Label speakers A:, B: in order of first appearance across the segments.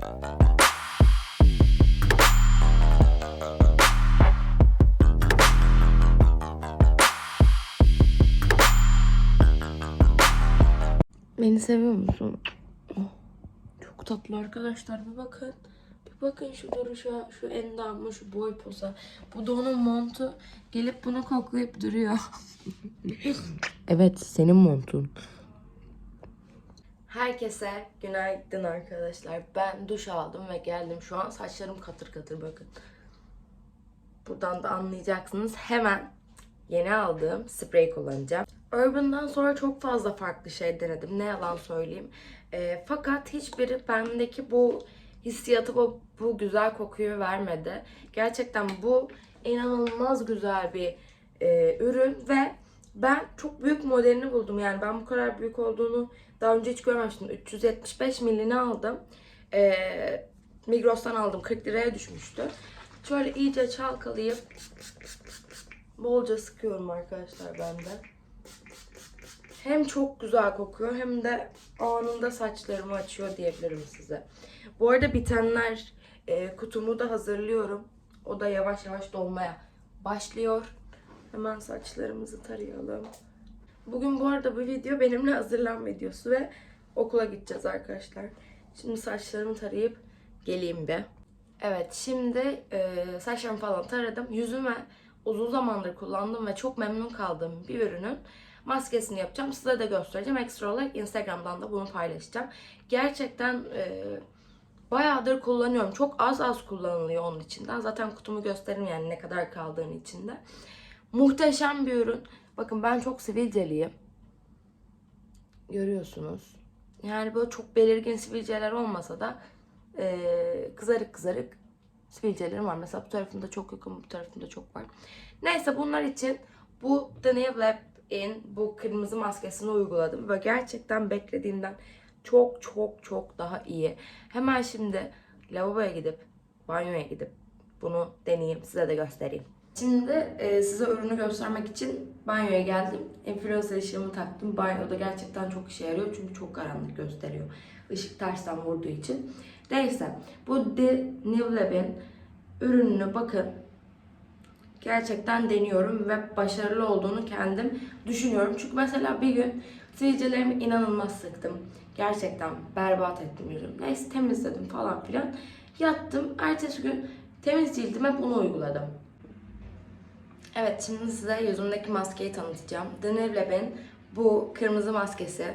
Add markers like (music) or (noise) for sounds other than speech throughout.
A: Beni seviyor musun? Oh, Çok tatlı arkadaşlar bir bakın. Bir bakın şu duruşa, şu endamı, şu boy poza. Bu da onun montu. Gelip bunu koklayıp duruyor. evet senin montun. Herkese günaydın arkadaşlar. Ben duş aldım ve geldim. Şu an saçlarım katır katır bakın. Buradan da anlayacaksınız. Hemen yeni aldığım sprey kullanacağım. Urban'dan sonra çok fazla farklı şey denedim. Ne yalan söyleyeyim. Ee, fakat hiçbiri bendeki bu hissiyatı, bu, bu güzel kokuyu vermedi. Gerçekten bu inanılmaz güzel bir e, ürün ve ben çok büyük modelini buldum. Yani ben bu kadar büyük olduğunu daha önce hiç görmemiştim. 375 milini aldım. Ee, Migros'tan aldım. 40 liraya düşmüştü. Şöyle iyice çalkalayıp bolca sıkıyorum arkadaşlar ben de. Hem çok güzel kokuyor hem de anında saçlarımı açıyor diyebilirim size. Bu arada bitenler e, kutumu da hazırlıyorum. O da yavaş yavaş dolmaya başlıyor. Hemen saçlarımızı tarayalım. Bugün bu arada bu video benimle hazırlan videosu ve okula gideceğiz arkadaşlar. Şimdi saçlarımı tarayıp geleyim bir. Evet şimdi e, saçlarımı falan taradım. Yüzüme uzun zamandır kullandığım ve çok memnun kaldığım bir ürünün maskesini yapacağım. Size de göstereceğim. Ekstra olarak Instagram'dan da bunu paylaşacağım. Gerçekten e, bayağıdır kullanıyorum. Çok az az kullanılıyor onun içinden. Zaten kutumu gösteririm yani ne kadar kaldığını içinde. Muhteşem bir ürün. Bakın ben çok sivilceliyim. Görüyorsunuz. Yani böyle çok belirgin sivilceler olmasa da e, kızarık kızarık sivilcelerim var. Mesela bu tarafında çok yakın, bu tarafında çok var. Neyse bunlar için bu The Nail Lab in bu kırmızı maskesini uyguladım ve gerçekten beklediğimden çok çok çok daha iyi. Hemen şimdi lavaboya gidip banyoya gidip bunu deneyeyim size de göstereyim. Şimdi e, size ürünü göstermek için banyoya geldim. Influencer ışığımı taktım. Banyoda gerçekten çok işe yarıyor çünkü çok karanlık gösteriyor. Işık tersten vurduğu için. Neyse bu The New Lab'in ürününü bakın gerçekten deniyorum ve başarılı olduğunu kendim düşünüyorum. Çünkü mesela bir gün sivilcelerimi inanılmaz sıktım. Gerçekten berbat ettim yüzümü. Neyse temizledim falan filan. Yattım. Ertesi gün temiz cildime bunu uyguladım. Evet şimdi size yüzümdeki maskeyi tanıtacağım. New Lab'in bu kırmızı maskesi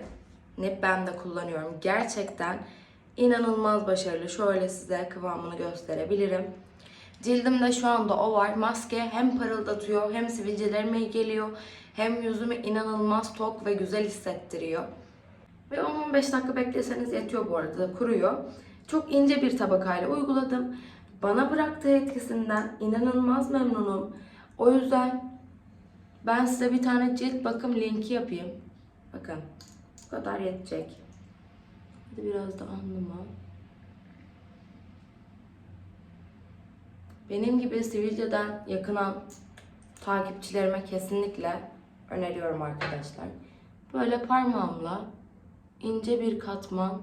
A: ne ben de kullanıyorum. Gerçekten inanılmaz başarılı. Şöyle size kıvamını gösterebilirim. Cildimde şu anda o var. Maske hem parıldatıyor hem sivilcelerime geliyor. Hem yüzümü inanılmaz tok ve güzel hissettiriyor. Ve 10-15 dakika bekleseniz yetiyor bu arada. Kuruyor. Çok ince bir tabakayla uyguladım. Bana bıraktığı etkisinden inanılmaz memnunum. O yüzden ben size bir tane cilt bakım linki yapayım. Bakın. Bu kadar yetecek. Hadi biraz da alnıma. Benim gibi sivilceden yakınan takipçilerime kesinlikle öneriyorum arkadaşlar. Böyle parmağımla ince bir katman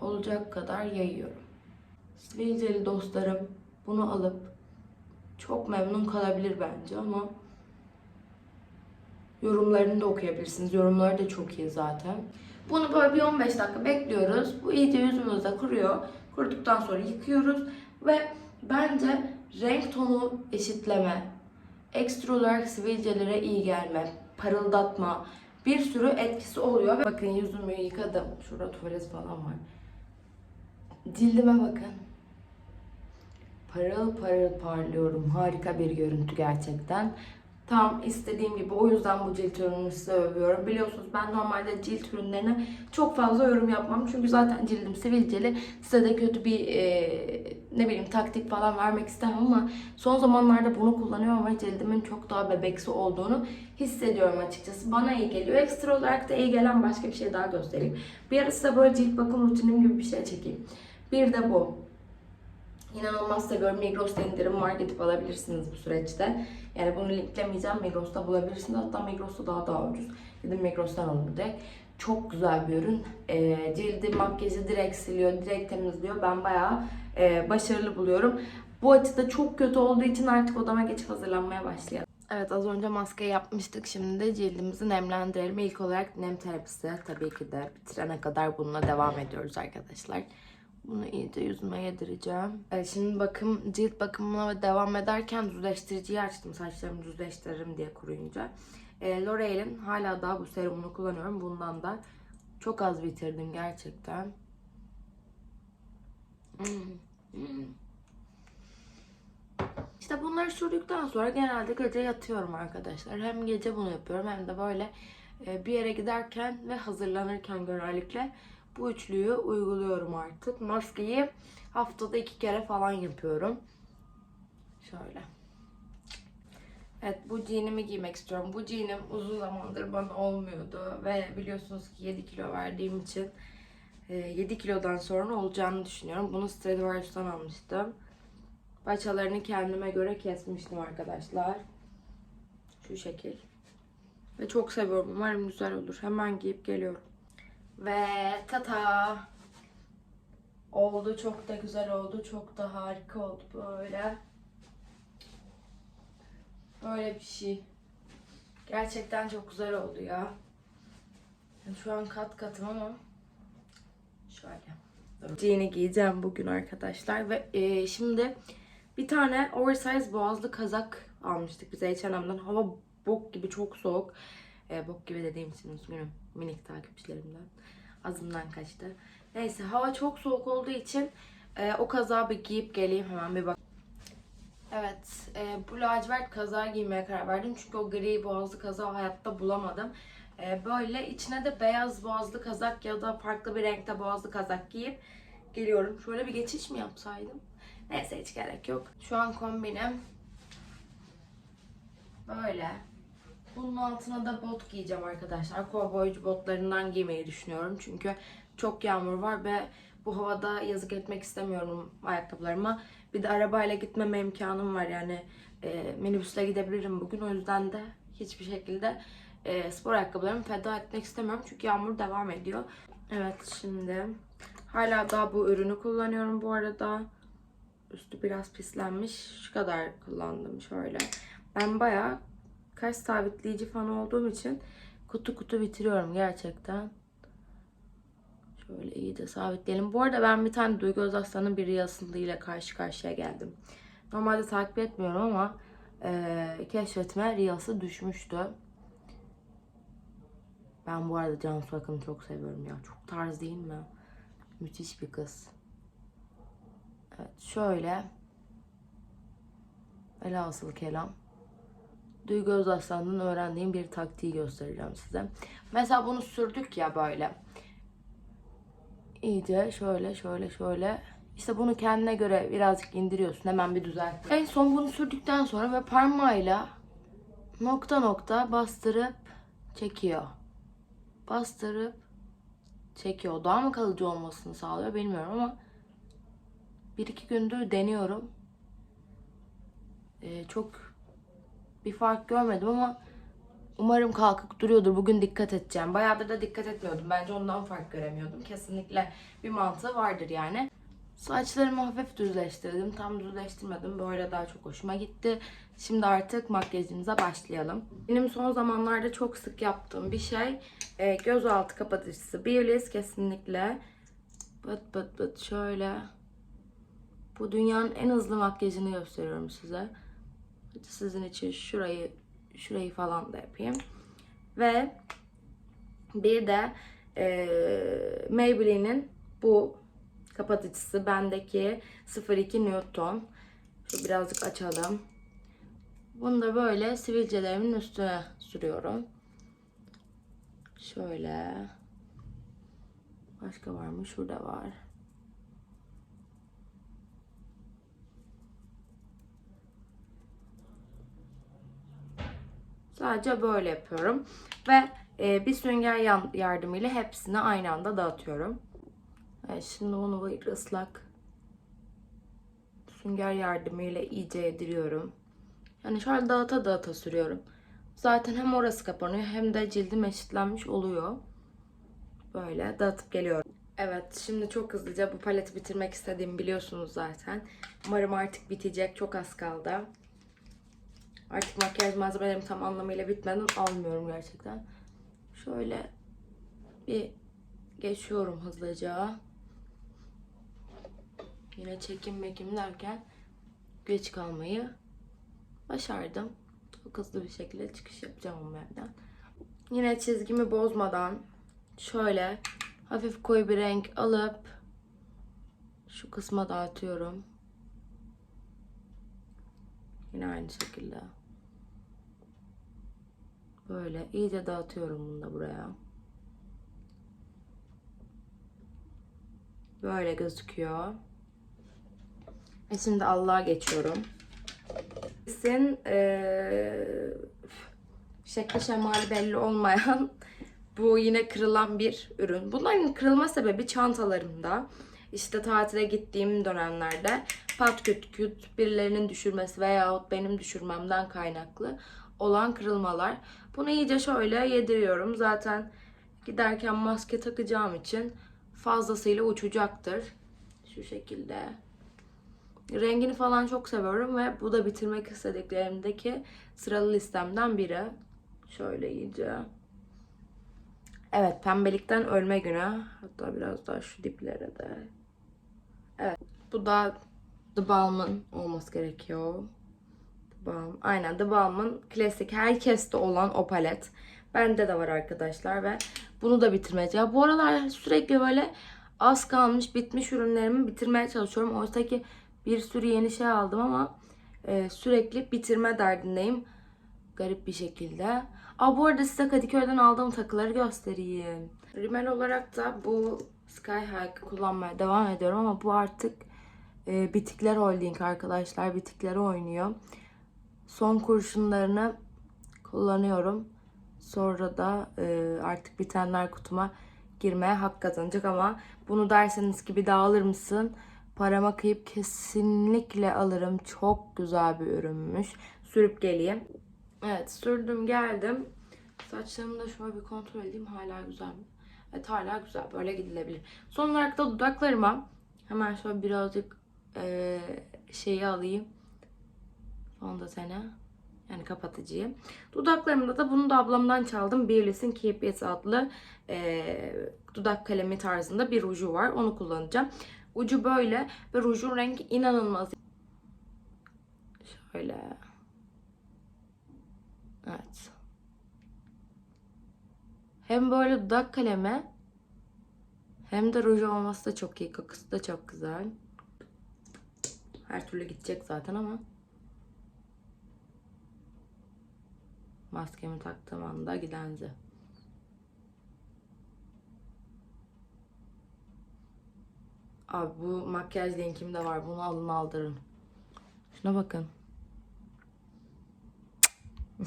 A: olacak kadar yayıyorum. Sivilceli dostlarım bunu alıp çok memnun kalabilir bence ama yorumlarını da okuyabilirsiniz. Yorumları da çok iyi zaten. Bunu böyle bir 15 dakika bekliyoruz. Bu iyice yüzümüzde kuruyor. Kuruduktan sonra yıkıyoruz ve bence renk tonu eşitleme, ekstra olarak sivilcelere iyi gelme, parıldatma bir sürü etkisi oluyor. Bakın yüzümü yıkadım. Şurada tuvalet falan var. Cildime bakın. Parıl parıl parlıyorum. Harika bir görüntü gerçekten. Tam istediğim gibi. O yüzden bu cilt ürününü size övüyorum. Biliyorsunuz ben normalde cilt ürünlerine çok fazla yorum yapmam. Çünkü zaten cildim sivilceli. Size de kötü bir e, ne bileyim taktik falan vermek istemem ama son zamanlarda bunu kullanıyorum ve cildimin çok daha bebeksi olduğunu hissediyorum açıkçası. Bana iyi geliyor. Ekstra olarak da iyi gelen başka bir şey daha göstereyim. Bir ara size böyle cilt bakım rutinim gibi bir şey çekeyim. Bir de bu. İnanılmaz seviyorum. Migros'ta indirim var. Gidip alabilirsiniz bu süreçte. Yani bunu linklemeyeceğim. Migros'ta bulabilirsiniz. Hatta Migros'ta daha daha ucuz. Gidin Migros'tan alın direkt. Çok güzel bir ürün. Ee, cildi, makyajı direkt siliyor, direkt temizliyor. Ben bayağı e, başarılı buluyorum. Bu açıda çok kötü olduğu için artık odama geçip hazırlanmaya başlayalım. Evet az önce maske yapmıştık. Şimdi de cildimizi nemlendirelim. İlk olarak nem terapisi tabii ki de bitirene kadar bununla devam ediyoruz arkadaşlar. Bunu iyice yüzüme yedireceğim. Evet, şimdi bakım, cilt bakımına devam ederken düzleştiriciyi açtım. Saçlarımı düzleştiririm diye kuruyunca. E, L'Oreal'in hala daha bu serumunu kullanıyorum. Bundan da çok az bitirdim gerçekten. (clears throat) İşte bunları sürdükten sonra genelde gece yatıyorum arkadaşlar. Hem gece bunu yapıyorum hem de böyle e, bir yere giderken ve hazırlanırken genellikle bu üçlüyü uyguluyorum artık. Maskeyi haftada iki kere falan yapıyorum. Şöyle. Evet bu jeanimi giymek istiyorum. Bu jeanim uzun zamandır bana olmuyordu. Ve biliyorsunuz ki 7 kilo verdiğim için e, 7 kilodan sonra olacağını düşünüyorum. Bunu Stradivarius'tan almıştım. Paçalarını kendime göre kesmiştim arkadaşlar. Şu şekil. Ve çok seviyorum. Umarım güzel olur. Hemen giyip geliyorum. Ve tata. Oldu. Çok da güzel oldu. Çok da harika oldu böyle. Böyle bir şey. Gerçekten çok güzel oldu ya. Şu an kat katım ama şöyle. Jean'i giyeceğim bugün arkadaşlar ve e, şimdi bir tane oversize boğazlı kazak almıştık bize H&M'den. Hava bok gibi çok soğuk. E, bok gibi dediğim için üzgünüm minik takipçilerimden. Azımdan kaçtı. Neyse hava çok soğuk olduğu için e, o kazağı bir giyip geleyim hemen bir bak. Evet, e, bu lacivert kazağı giymeye karar verdim. Çünkü o gri boğazlı kazağı hayatta bulamadım. E, böyle içine de beyaz boğazlı kazak ya da farklı bir renkte boğazlı kazak giyip geliyorum. Şöyle bir geçiş mi yapsaydım? Neyse hiç gerek yok. Şu an kombinim böyle. Bunun altına da bot giyeceğim arkadaşlar. Kovboycu botlarından giymeyi düşünüyorum. Çünkü çok yağmur var ve bu havada yazık etmek istemiyorum ayakkabılarıma. Bir de arabayla gitmeme imkanım var yani e, minibüsle gidebilirim bugün. O yüzden de hiçbir şekilde e, spor ayakkabılarımı feda etmek istemiyorum. Çünkü yağmur devam ediyor. Evet şimdi hala daha bu ürünü kullanıyorum bu arada. Üstü biraz pislenmiş. Şu kadar kullandım şöyle. Ben bayağı kaş sabitleyici fan olduğum için kutu kutu bitiriyorum gerçekten. Şöyle iyice sabitleyelim. Bu arada ben bir tane Duygu Özaslan'ın bir rüyasıyla karşı karşıya geldim. Normalde takip etmiyorum ama e, keşfetme rüyası düşmüştü. Ben bu arada Cansu Akın'ı çok seviyorum ya. Çok tarz değil mi? Müthiş bir kız. Evet şöyle. Velhasıl kelam. Duygu Özaslan'dan öğrendiğim bir taktiği göstereceğim size. Mesela bunu sürdük ya böyle. İyice şöyle şöyle şöyle. İşte bunu kendine göre birazcık indiriyorsun. Hemen bir düzelt. En son bunu sürdükten sonra ve parmağıyla nokta nokta bastırıp çekiyor. Bastırıp çekiyor. Daha mı kalıcı olmasını sağlıyor bilmiyorum ama bir iki gündür deniyorum. Ee, çok bir fark görmedim ama umarım kalkıp duruyordur. Bugün dikkat edeceğim. Bayağıdır da dikkat etmiyordum. Bence ondan fark göremiyordum. Kesinlikle bir mantığı vardır yani. Saçlarımı hafif düzleştirdim. Tam düzleştirmedim. Böyle daha çok hoşuma gitti. Şimdi artık makyajımıza başlayalım. Benim son zamanlarda çok sık yaptığım bir şey e, göz altı kapatıcısı. Beauliss kesinlikle. Bıt bıt bıt şöyle. Bu dünyanın en hızlı makyajını gösteriyorum size. Sizin için şurayı şurayı falan da yapayım. Ve bir de e, Maybelline'in bu kapatıcısı bendeki 02 Newton. Şu birazcık açalım. Bunu da böyle sivilcelerimin üstüne sürüyorum. Şöyle. Başka var mı? Şurada var. Sadece böyle yapıyorum. Ve e, bir sünger yardımıyla hepsini aynı anda dağıtıyorum. Evet, şimdi onu böyle ıslak sünger yardımıyla iyice yediriyorum. Yani şöyle dağıta dağıta sürüyorum. Zaten hem orası kapanıyor hem de cildim eşitlenmiş oluyor. böyle dağıtıp geliyorum. Evet şimdi çok hızlıca bu paleti bitirmek istediğimi biliyorsunuz zaten. Umarım artık bitecek. Çok az kaldı. Artık makyaj malzemelerim tam anlamıyla bitmeden almıyorum gerçekten. Şöyle bir geçiyorum hızlıca. Yine çekim mekim derken geç kalmayı başardım. Çok hızlı bir şekilde çıkış yapacağım o evden. Yine çizgimi bozmadan şöyle hafif koyu bir renk alıp şu kısma dağıtıyorum. Yine aynı şekilde. Böyle iyice dağıtıyorum bunu da buraya. Böyle gözüküyor. E şimdi Allah'a geçiyorum. Sizin eee şekli şemali belli olmayan (laughs) bu yine kırılan bir ürün. Bunların kırılma sebebi çantalarımda. İşte tatile gittiğim dönemlerde pat küt küt birilerinin düşürmesi veyahut benim düşürmemden kaynaklı olan kırılmalar. Bunu iyice şöyle yediriyorum. Zaten giderken maske takacağım için fazlasıyla uçacaktır. Şu şekilde. Rengini falan çok seviyorum ve bu da bitirmek istediklerimdeki sıralı listemden biri. Şöyle iyice. Evet pembelikten ölme günü. Hatta biraz daha şu diplere de. Evet bu da The Balm'ın olması gerekiyor. Balm. Aynen The Balm'ın klasik herkeste olan o palet. Bende de var arkadaşlar ve bunu da bitirmeye Ya bu aralar sürekli böyle az kalmış bitmiş ürünlerimi bitirmeye çalışıyorum. Oysa ki bir sürü yeni şey aldım ama e, sürekli bitirme derdindeyim. Garip bir şekilde. Aa bu arada size Kadıköy'den aldığım takıları göstereyim. Rimel olarak da bu Sky High kullanmaya devam ediyorum ama bu artık e, Bitikler Holding arkadaşlar. Bitikleri oynuyor. Son kurşunlarını kullanıyorum. Sonra da e, artık bitenler kutuma girmeye hak kazanacak ama bunu derseniz ki bir daha alır mısın? Parama kıyıp kesinlikle alırım. Çok güzel bir ürünmüş. Sürüp geleyim. Evet sürdüm geldim. Saçlarımı da şöyle bir kontrol edeyim. Hala güzel mi? Evet hala güzel. Böyle gidilebilir. Son olarak da dudaklarıma hemen şöyle birazcık e, şeyi alayım. Fondöteni. Yani kapatıcıyı. Dudaklarımda da bunu da ablamdan çaldım. Birlis'in Keep It adlı e, dudak kalemi tarzında bir ruju var. Onu kullanacağım. Ucu böyle ve rujun rengi inanılmaz. Şöyle. Evet. Hem böyle dudak kalemi hem de ruj olması da çok iyi. Kokusu da çok güzel. Her türlü gidecek zaten ama. Maskemi taktığım anda gidenzi. Abi bu makyaj linkim de var. Bunu alın aldırın. Şuna bakın. (laughs)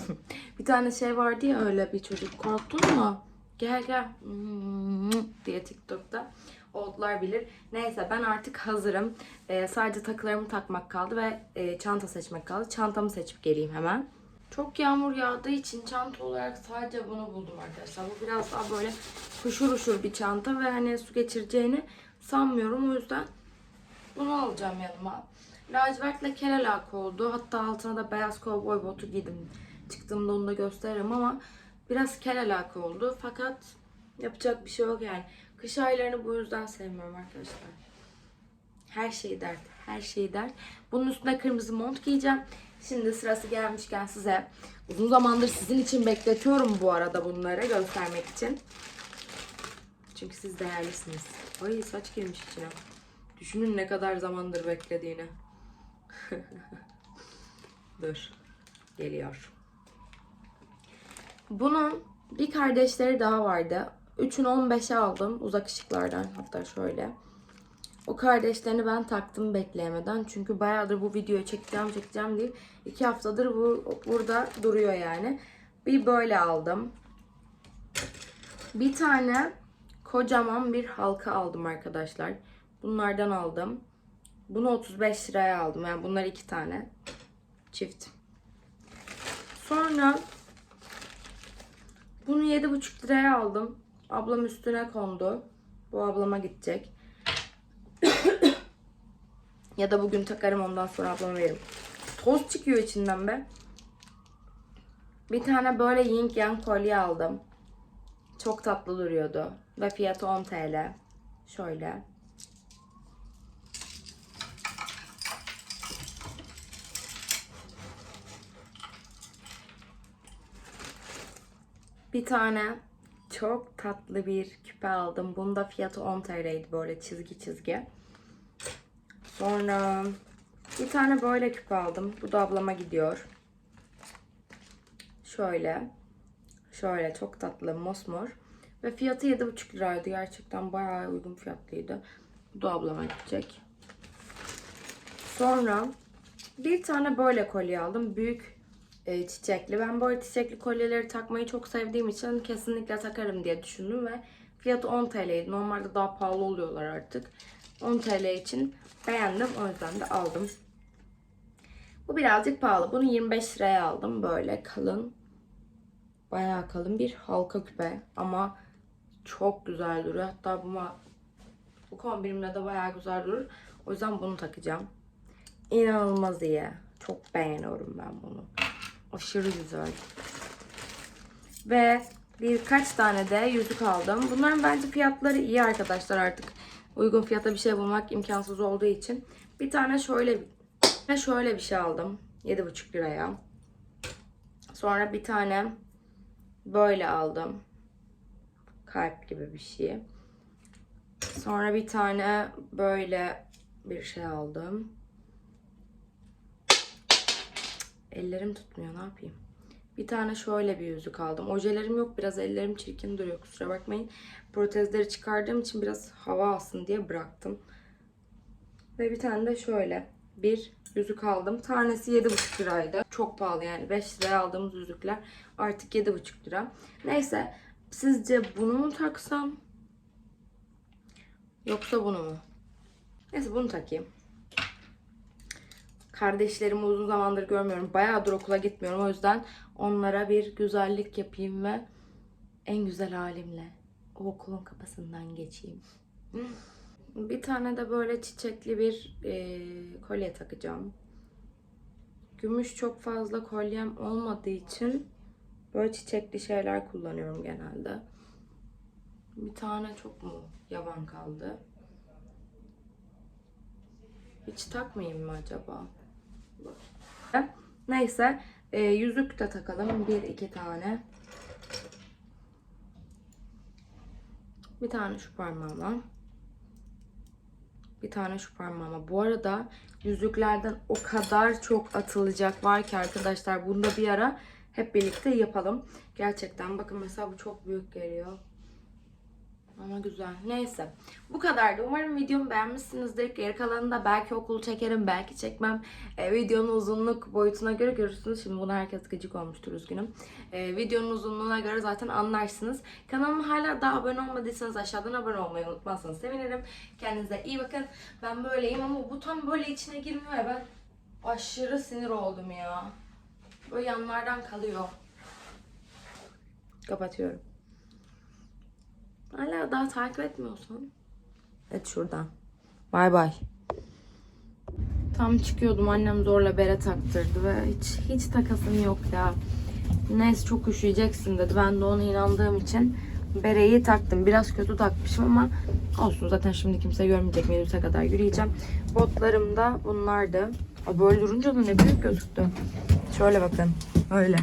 A: bir tane şey vardı ya öyle bir çocuk. Korktun mu? Gel gel (laughs) diye TikTok'ta oldlar bilir. Neyse ben artık hazırım. Ee, sadece takılarımı takmak kaldı ve e, çanta seçmek kaldı. Çantamı seçip geleyim hemen. Çok yağmur yağdığı için çanta olarak sadece bunu buldum arkadaşlar. Bu biraz daha böyle huşur huşur bir çanta ve hani su geçireceğini sanmıyorum. O yüzden bunu alacağım yanıma. Lacivertle kel alaka oldu. Hatta altına da beyaz kovboy botu giydim. Çıktığımda onu da gösteririm ama biraz kel alaka oldu. Fakat yapacak bir şey yok yani. Kış aylarını bu yüzden sevmiyorum arkadaşlar. Her şey dert. Her şey dert. Bunun üstüne kırmızı mont giyeceğim. Şimdi sırası gelmişken size uzun zamandır sizin için bekletiyorum bu arada bunları göstermek için. Çünkü siz değerlisiniz. Ay saç girmiş içine. Düşünün ne kadar zamandır beklediğini. (laughs) Dur. Geliyor. Bunun bir kardeşleri daha vardı. Üçünü 15'e aldım uzak ışıklardan hatta şöyle. O kardeşlerini ben taktım bekleyemeden. Çünkü bayağıdır bu videoyu çekeceğim çekeceğim deyip iki haftadır bu burada duruyor yani. Bir böyle aldım. Bir tane kocaman bir halka aldım arkadaşlar. Bunlardan aldım. Bunu 35 liraya aldım. Yani bunlar iki tane. Çift. Sonra bunu 7,5 liraya aldım. Ablam üstüne kondu. Bu ablama gidecek. Ya da bugün takarım ondan sonra ablama veririm. Toz çıkıyor içinden be. Bir tane böyle yin yang kolye aldım. Çok tatlı duruyordu. Ve fiyatı 10 TL. Şöyle. Bir tane çok tatlı bir küpe aldım. Bunda fiyatı 10 TL'ydi böyle çizgi çizgi. Sonra bir tane böyle küpe aldım. Bu da ablama gidiyor. Şöyle. Şöyle çok tatlı mosmor. Ve fiyatı 7,5 liraydı. Gerçekten bayağı uygun fiyatlıydı. Bu da ablama gidecek. Sonra bir tane böyle kolye aldım. Büyük e, çiçekli. Ben böyle çiçekli kolyeleri takmayı çok sevdiğim için kesinlikle takarım diye düşündüm ve fiyatı 10 TL'ydi. Normalde daha pahalı oluyorlar artık. 10 TL için beğendim. O yüzden de aldım. Bu birazcık pahalı. Bunu 25 liraya aldım. Böyle kalın. Bayağı kalın bir halka küpe. Ama çok güzel duruyor. Hatta bu, bu kombinimle de bayağı güzel durur. O yüzden bunu takacağım. İnanılmaz iyi. Çok beğeniyorum ben bunu. Aşırı güzel. Ve birkaç tane de yüzük aldım. Bunların bence fiyatları iyi arkadaşlar artık. Uygun fiyata bir şey bulmak imkansız olduğu için. Bir tane şöyle şöyle bir şey aldım. 7,5 liraya. Sonra bir tane böyle aldım. Kalp gibi bir şey. Sonra bir tane böyle bir şey aldım. Ellerim tutmuyor ne yapayım. Bir tane şöyle bir yüzük aldım. Ojelerim yok biraz ellerim çirkin duruyor kusura bakmayın. Protezleri çıkardığım için biraz hava alsın diye bıraktım. Ve bir tane de şöyle bir yüzük aldım. Tanesi 7,5 liraydı. Çok pahalı yani 5 liraya aldığımız yüzükler artık 7,5 lira. Neyse sizce bunu mu taksam? Yoksa bunu mu? Neyse bunu takayım. Kardeşlerimi uzun zamandır görmüyorum. Bayağıdır okula gitmiyorum. O yüzden onlara bir güzellik yapayım ve en güzel halimle o okulun kapısından geçeyim. Bir tane de böyle çiçekli bir e, kolye takacağım. Gümüş çok fazla kolyem olmadığı için böyle çiçekli şeyler kullanıyorum genelde. Bir tane çok mu yavan kaldı? Hiç takmayayım mı acaba? Neyse. e, yüzük de takalım. Bir iki tane. Bir tane şu parmağıma. Bir tane şu parmağıma. Bu arada yüzüklerden o kadar çok atılacak var ki arkadaşlar. Bunu da bir ara hep birlikte yapalım. Gerçekten bakın mesela bu çok büyük geliyor. Ama güzel. Neyse. Bu kadardı. Umarım videomu beğenmişsinizdir. Geri kalanını da belki okul çekerim, belki çekmem. E, videonun uzunluk boyutuna göre görürsünüz. Şimdi buna herkes gıcık olmuştur üzgünüm. E, videonun uzunluğuna göre zaten anlarsınız. Kanalıma hala daha abone olmadıysanız aşağıdan abone olmayı unutmazsanız sevinirim. Kendinize iyi bakın. Ben böyleyim ama bu tam böyle içine girmiyor ya. Ben aşırı sinir oldum ya. Böyle yanlardan kalıyor. Kapatıyorum. Hala daha takip etmiyorsan. Et şuradan. Bay bay. Tam çıkıyordum annem zorla bere taktırdı ve hiç hiç takasım yok ya. Neyse çok üşüyeceksin dedi. Ben de ona inandığım için bereyi taktım. Biraz kötü takmışım ama olsun zaten şimdi kimse görmeyecek. Minibüse kadar yürüyeceğim. Botlarım da bunlardı. Böyle durunca da ne büyük gözüktü. Şöyle bakın. Öyle.